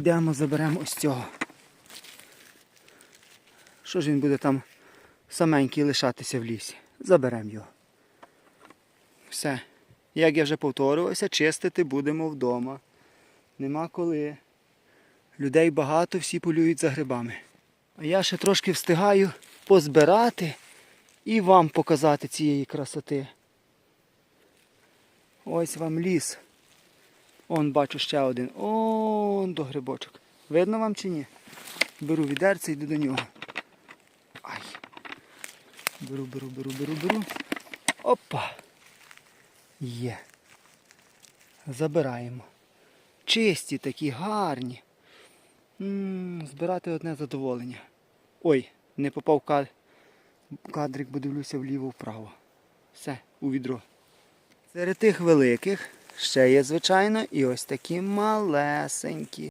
йдемо, заберемо ось цього. Що ж він буде там саменький лишатися в лісі? Заберемо його. Все. Як я вже повторювався, чистити будемо вдома. Нема коли. Людей багато, всі полюють за грибами. А я ще трошки встигаю позбирати і вам показати цієї красоти. Ось вам ліс. Он бачу ще один. Он до грибочок. Видно вам чи ні? Беру відерце і йду до нього. Ай. Беру, беру, беру, беру, беру. Опа. Є. Забираємо. Чисті такі, гарні. м збирати одне задоволення. Ой, не попав кад... кадрик, бо дивлюся вліво-вправо. Все, у відро. Серед тих великих ще є, звичайно, і ось такі малесенькі.